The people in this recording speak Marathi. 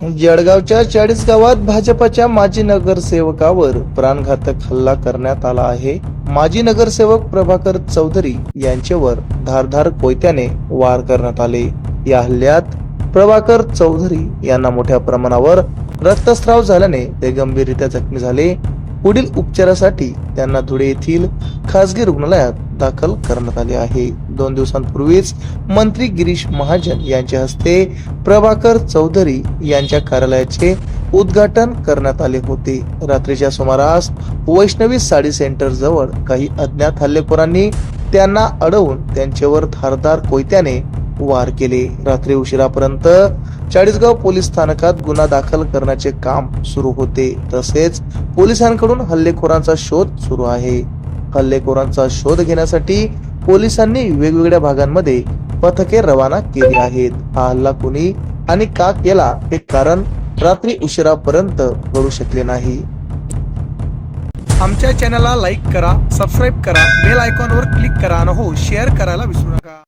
जळगावच्या चाळीस गावात भाजपच्या माजी नगरसेवकावर प्राणघातक हल्ला करण्यात आला आहे. माजी नगरसेवक प्रभाकर चौधरी यांच्यावर धारधार कोयत्याने वार करण्यात आले. या हल्ल्यात प्रभाकर चौधरी यांना मोठ्या प्रमाणावर रक्तस्राव झाल्याने ते गंभीररित्या जखमी झाले. पुढील उपचारासाठी त्यांना धुळे येथील खासगी रुग्णालयात दाखल करण्यात आले आहे. दोन दिवसांपूर्वीच मंत्री गिरीश महाजन यांच्या हस्ते प्रभाकर चौधरी यांच्या कार्यालयाचे उद्घाटन करण्यात आले होते. रात्रीच्या सुमारास वैष्णवी साडी सेंटर जवळ काही अज्ञात हल्लेखोरांनी त्यांना अडवून त्यांच्यावर धारदार कोयत्याने वार केले. रात्री उशिरापर्यंत चाळीसगाव पोलीस स्थानकात गुन्हा दाखल करण्याचे काम सुरू होते. तसेच पोलिसांकडून हल्लेखोरांचा शोध सुरू आहे. हल्लेखोरांचा शोध घेण्यासाठी पोलिसांनी वेगवेगळ्या भागांमध्ये पथके रवाना केली आहेत. हा हल्ला कोणी आणि का केला हे कारण रात्री उशिरापर्यंत कळू शकले नाही. आमच्या चॅनलला लाईक करा सबस्क्राईब करा बेल आयकॉनवर क्लिक करा आणि हो शेअर करायला विसरू नका.